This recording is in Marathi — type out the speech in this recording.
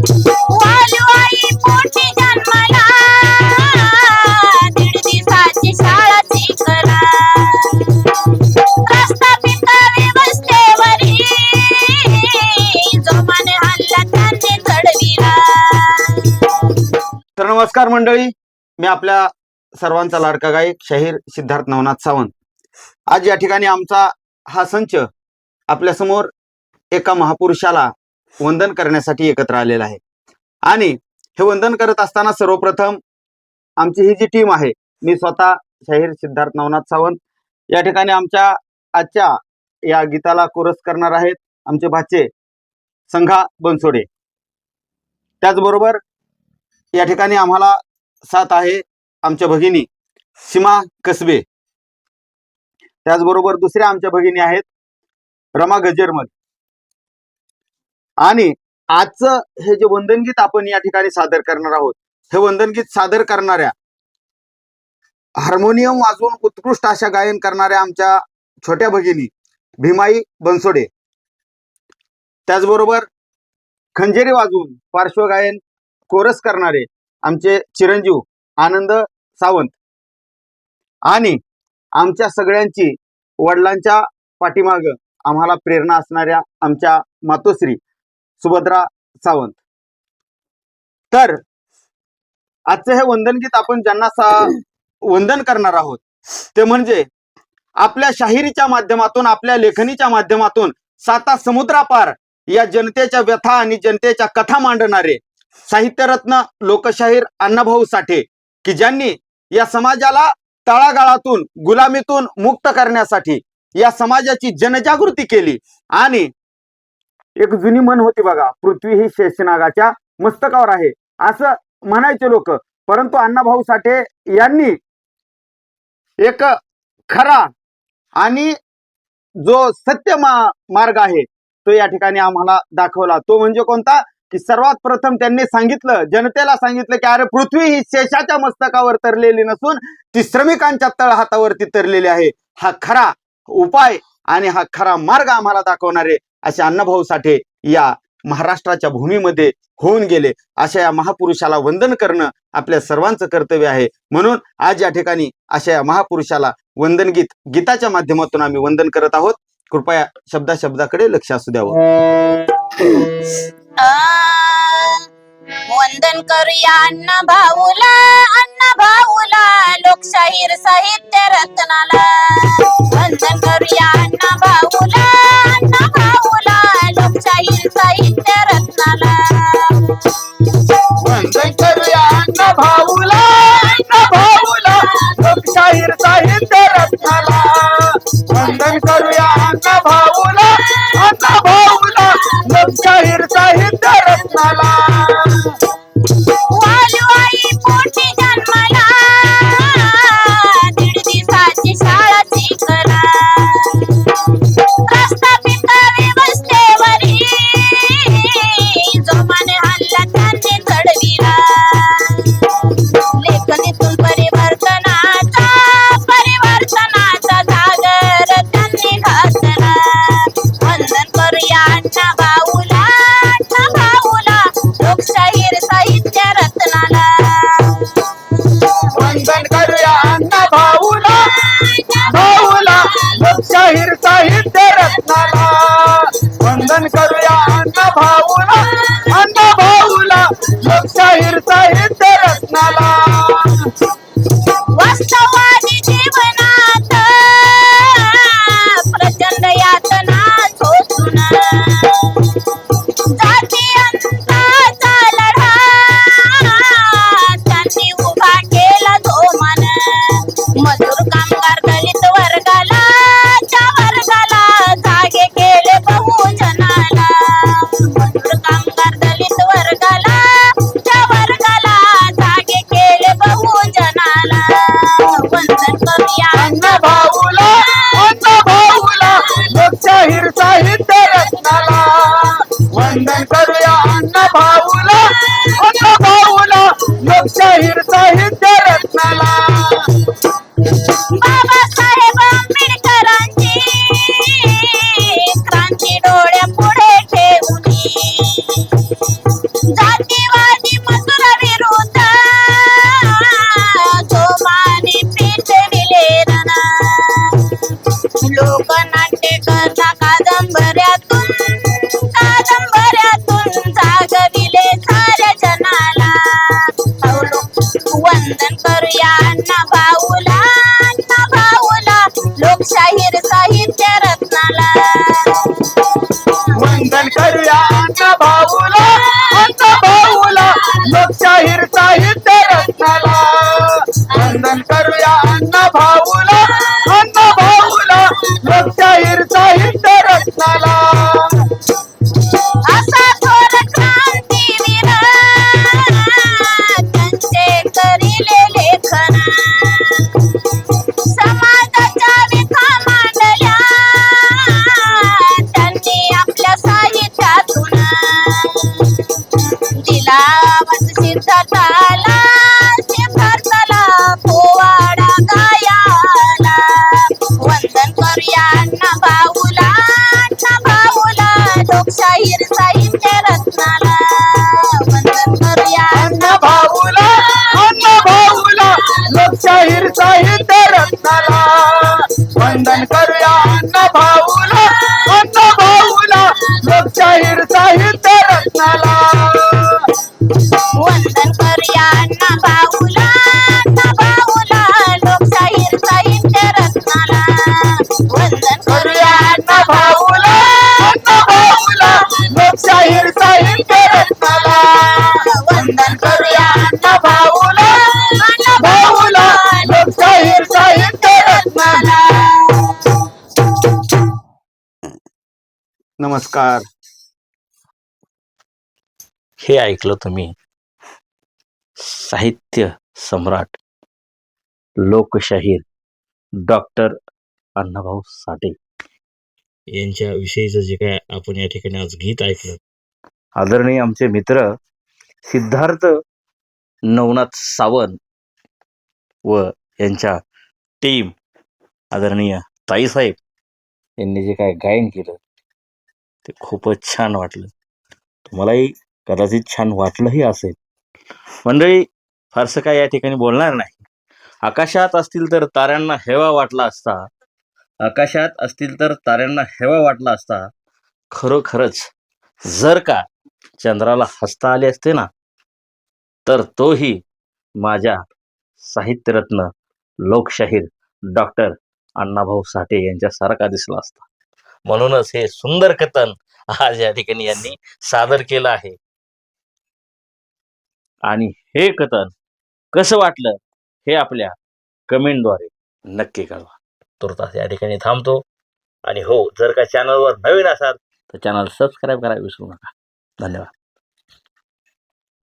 तर नमस्कार मंडळी. मी आपल्या सर्वांचा लाडका गायक शाहीर सिद्धार्थ नवनाथ सावंत. आज या ठिकाणी आमचा हा संच आपल्यासमोर एका महापुरुषाला वंदन करण्यासाठी एकत्र आलेला आहे. आणि हे वंदन करत असताना सर्वप्रथम आमची ही जी टीम आहे मी स्वतः शाहीर सिद्धार्थ नवनाथ सावंत. या ठिकाणी आमच्या आजच्या या गीताला कोरस करणार आहेत आमचे भाचे संघा बनसोडे. त्याचबरोबर या ठिकाणी आम्हाला साथ आहे आमच्या भगिनी सीमा कसबे. त्याचबरोबर दुसऱ्या आमच्या भगिनी आहेत रमा गजरमल. आणि आजचं हे जे वंदनगीत आपण या ठिकाणी सादर करणार आहोत हे वंदनगीत सादर करणाऱ्या हार्मोनियम वाजवून उत्कृष्ट अशा गायन करणाऱ्या आमच्या छोट्या भगिनी भीमाई बनसोडे. त्याचबरोबर खंजेरी वाजवून पार्श्वगायन कोरस करणारे आमचे चिरंजीव आनंद सावंत आणि आमच्या सगळ्यांची वडिलांच्या पाठीमाग आम्हाला प्रेरणा असणाऱ्या आमच्या मातोश्री सुभद्रा सावंत. तर आजचं हे वंदन गीत आपण ज्यांना सा वंदन करणार आहोत ते म्हणजे आपल्या शाहिरीच्या माध्यमातून आपल्या लेखनीच्या माध्यमातून साता समुद्रापार या जनतेच्या व्यथा आणि जनतेच्या कथा मांडणारे साहित्यरत्न लोकशाहीर अण्णाभाऊ साठे की ज्यांनी या समाजाला तळागाळातून गुलामीतून मुक्त करण्यासाठी या समाजाची जनजागृती केली आणि एक जुनी म्हण होती बघा. पृथ्वी ही शेषनागाच्या मस्तकावर आहे. असं म्हणायचे लोक. परंतु अण्णाभाऊ साठे यांनी एक खरा आणि जो सत्य मा- मार्ग आहे तो या ठिकाणी आम्हाला दाखवला. तो म्हणजे कोणता? की सर्वात प्रथम त्यांनी सांगितलं जनतेला सांगितलं की अरे पृथ्वी ही शेषाच्या मस्तकावर तरलेली नसून ती श्रमिकांच्या तळहातावरती तरलेली आहे. हा खरा उपाय आणि हा खरा मार्ग आम्हाला दाखवणारे असे अण्णाभाऊ साठे या महाराष्ट्राच्या भूमीमध्ये होऊन गेले. अशा या महापुरुषाला वंदन करणं आपल्या सर्वांचं कर्तव्य आहे. म्हणून आज या ठिकाणी अशा या महापुरुषाला वंदन गीत गीताच्या माध्यमातून आम्ही वंदन करत आहोत. कृपया शब्दा शब्दाकडे लक्ष असू द्यावं. वंदन करूया अण्णा भाऊला अण्णा भाऊला लोकशाहीर साहित्य रत्नाला. वंदन करूया अण्णा भाऊला साहित्य रत्नाला वंदन करूया अण्णा भाऊला अण्णा भाऊला लोकशाहीर साहित्य रत्नाला. वंदन करूया वंदन करूया अण्णा भाऊला अण्णा भाऊला लोकशाहीर शाहीर साहित्य रत्नाला वंदन करूया अण्णा भाऊला अण्णा भाऊला लोकशाहीर साहित्य रत्नाला. वंदन करूया अण्णा भाऊला अण्णा भाऊला लोकशाहीर साहित्य रत्नाला. लोकशाहीर साहित्य रत्नाला वंदन करूया अण्णा भाऊला अण्णा भाऊला लोक लोकशाहीर साहित्य रत्नाला नमस्कार. हे ऐकलं तुम्ही? साहित्य सम्राट लोकशाहीर डॉक्टर अण्णाभाऊ साठे. यांच्या विषयीचं जे काय आपण या ठिकाणी आज गीत ऐकलं. आदरणीय आमचे मित्र सिद्धार्थ नवनाथ सावंत व यांच्या टीम आदरणीय ताईसाहेब यांनी जे काय गायन केलं ते खूपच छान वाटलं. तुम्हालाही कदाचित छान वाटलंही असेल. मंडळी फारसं काय या ठिकाणी बोलणार नाही. आकाशात असतील तर ताऱ्यांना हेवा वाटला असता आकाशात असतील तर ताऱ्यांना हेवा वाटला असता. खरोखरच जर का चंद्राला हसता आले असते ना तर तोही माझ्या साहित्यरत्न लोकशाहीर डॉक्टर अण्णाभाऊ साठे यांच्यासारखा दिसला असता. म्हणूनच हे सुंदर कथन आज या ठिकाणी यांनी सादर केलं आहे. आणि हे कथन कसं वाटलं हे आपल्या कमेंटद्वारे नक्की कळवा. तुर्तास या ठिकाणी थांबतो. आणि हो जर का चॅनलवर नवीन असाल तर चॅनल सबस्क्राईब करायला विसरू नका. धन्यवाद.